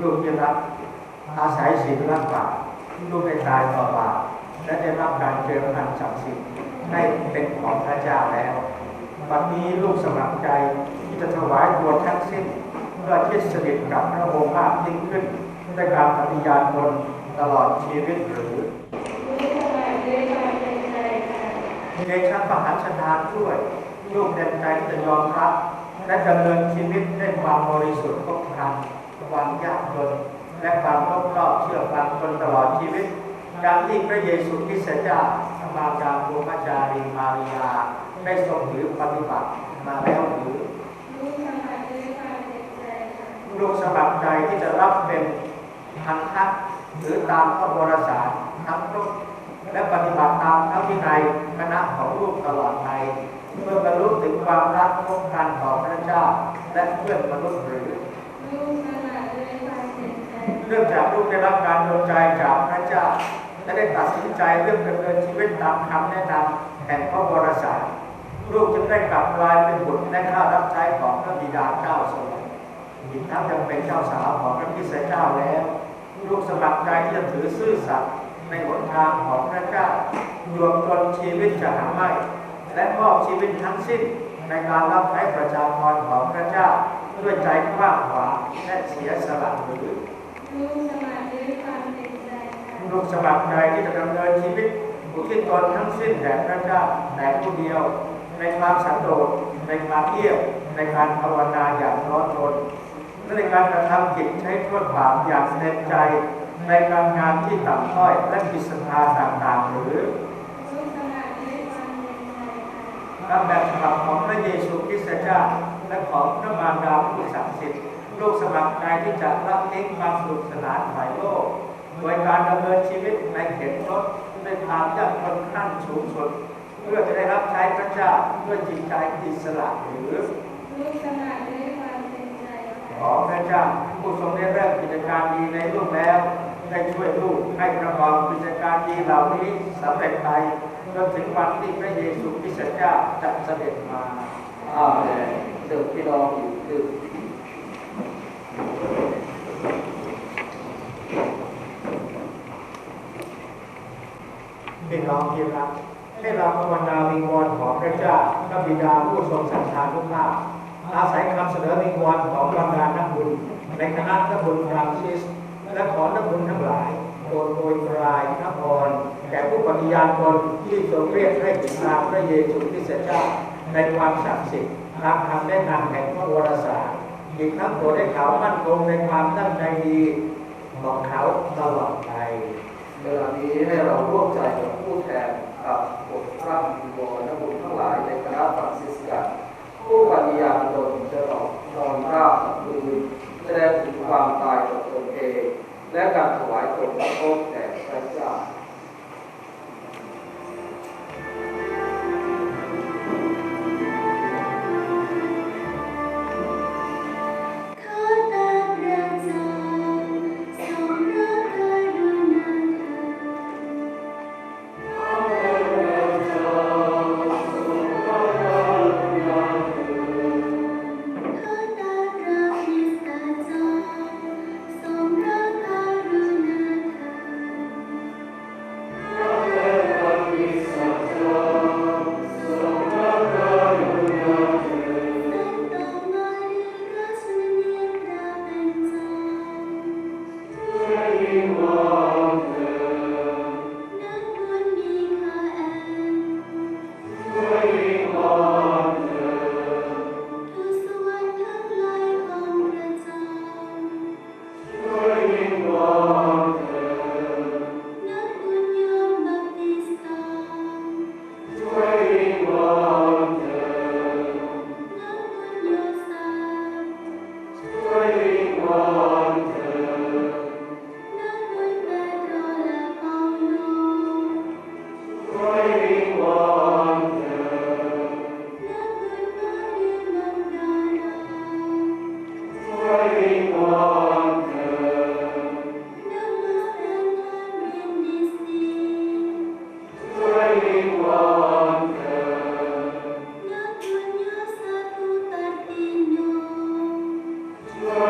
ลูกจะรับอาศัยศีลรักบาปลูกได้ตายต่อบาปและได้รับการเจริญพันธุ์ศักดิ์สิทธิ์ให้เป็นของพระเจ้าแล้ววันนี้ลูกสมัครใจที่จะถวายตัวทั้งสิ้นเพื่อที่สนิทกับพระองค์มากยิ่งขึ้นด้วยการปฏิญาณตนตลอดชีวิตหรือมีในชั้นประหารชนานด้วยลูกเต็มใจที่จะยอมรับและดำเนินชีวิตด้วยความบริสุทธิ์ครบครัน ความยากจนและความรอบรอบเชื่อฟังจนตลอดชีวิตดังที่พระเยซูคริสต์เจ้าสมาจารย์ภูมิจารีมาริยาได้ทรงถือปฏิบัติมาแล้วหรือลูกสมัครใจที่จะรับเป็นทันทักหรือตามพระบรสารทั้งครบและปฏิบัติตามพระวินัยคณะของลูกตลอดไปเพื่อบรรลุถึงความรักคบกันต่อพระเจ้าและเพื่อนมนุษย์หรือ เนื่องจากลูกได้รับการดลใจจากพระเจ้าและได้ตัดสินใจเรื่องดำเนินชีวิตตามคำแนะนำแห่งพระวรสารลูกจึงได้กลับกลายเป็นบุตรและข้ารับใช้ของพระบิดาเจ้าสวรรค์อีกทั้งยังเป็นเจ้าสาวของพระคริสต์เจ้าแล้ว ลูกสมัครใจที่จะถือซื่อสัตย์ในหนทางของพระเจ้ารวมจนชีวิตจะหาไม่ และมอบชีวิตทั้งสิ้นในการรับใช้ประชากรของพระเจ้า ด้วยใจกว้างขวางและเสียสละหรือลูกสมัครใจที่จะดำเนินชีวิตอุทิศตนทั้งสิ้นแด่พระเจ้าแต่ผู้เดียว ในความสันโดษในความเยี่ยมในการภาวนาอย่างร้อนรนและในการกระทำกิจใช้โทษบาปอย่างเต็มใจ ในการงานที่ต่ำต้อยและกิจสถาต่างๆหรือตามแบบฉบับของพระเยซูคริสต์เจ้าและของพระมารดาผู้ศักดิ์สิทธิ์ ลูกสมัครใจที่จะรับเลี้ยงความสนุกสนานฝ่ายโลก โดยการดำเนินชีวิตในเข็นรถด้วยความยากจนขั้นสูงสุด เพื่อจะได้รับใช้พระเจ้าด้วยจิตใจอิสระหรือขอพระเจ้าผู้ทรงได้เริ่มกิจการดีในลูกแล้วได้ช่วยลูกให้ประกอบกิจการดีเหล่านี้สำเร็จไปจนถึงวันที่พระเยซูคริสต์เจ้าจะเสด็จมาอาเมนดื่มพี่น้องอยู่ดื่ม พี่น้องที่รักให้เราภาวนาวิงวอนขอพระเจ้าพระบิดาผู้ทรงสันทานุภาพอาศัยคำเสนอวิงวอนของบรรดานักบุญ ในคณะนักบุญฟรานซิส และขอนักบุญทั้งหลายโปรดโปรยปรายพระพรแก่ผู้ปฏิญาณตนที่ทรงเรียกให้ติดตามพระเยซูคริสต์เจ้าในความศักดิ์สิทธิ์ตามคำแนะนำแห่งพระวรสารอีกทั้งโปรดให้เขามั่นคงในความตั้งใจดีของเขาตลอดไป เวลานี้ให้เราร่วมใจกับผู้แทนกับบทพระบิดรและบุญทั้งหลายในคณะฟรังซิสกันผู้ปฏิญาณตนจะหลอกนอนราบมือแสดงถึงความตายของตนเอง และการถวายตนประโคตแด่พระเจ้า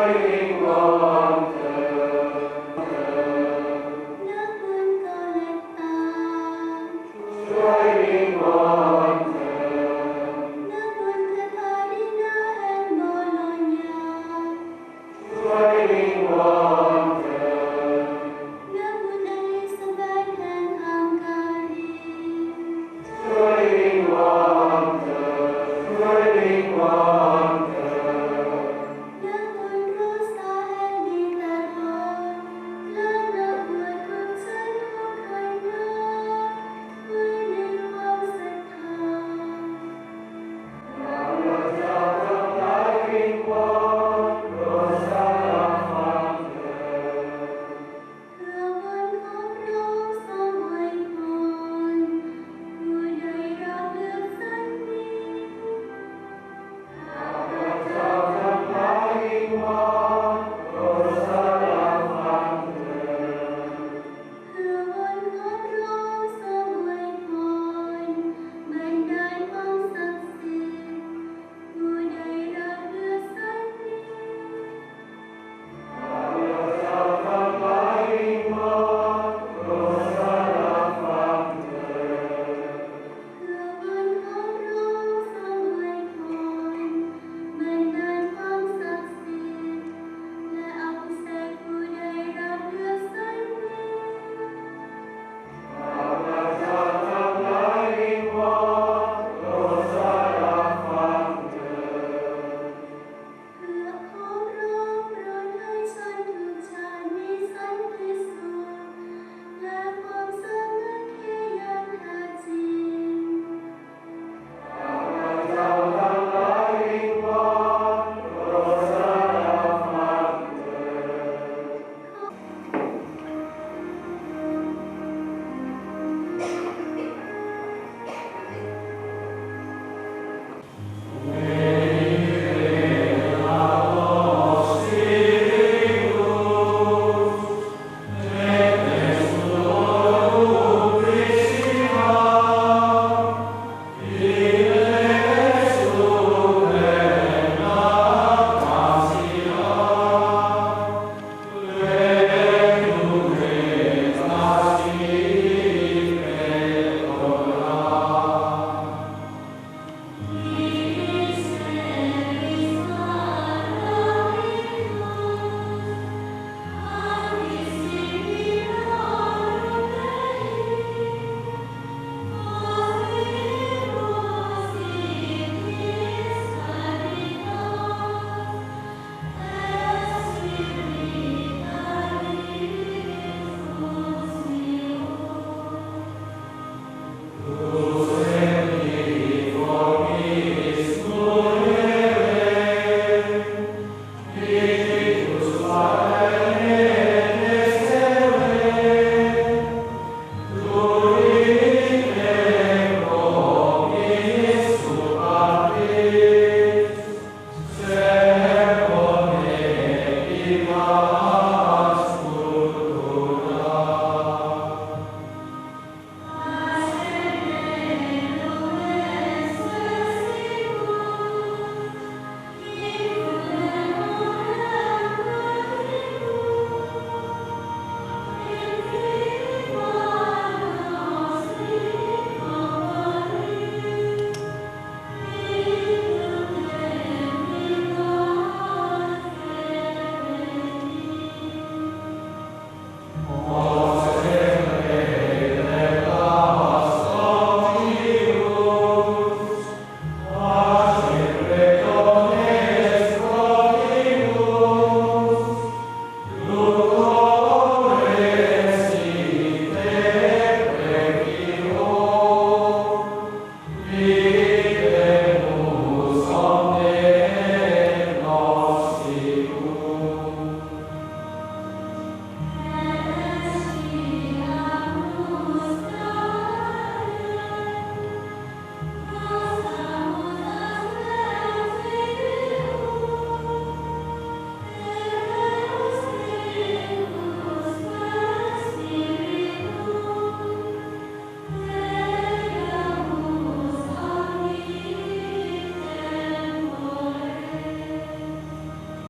your name,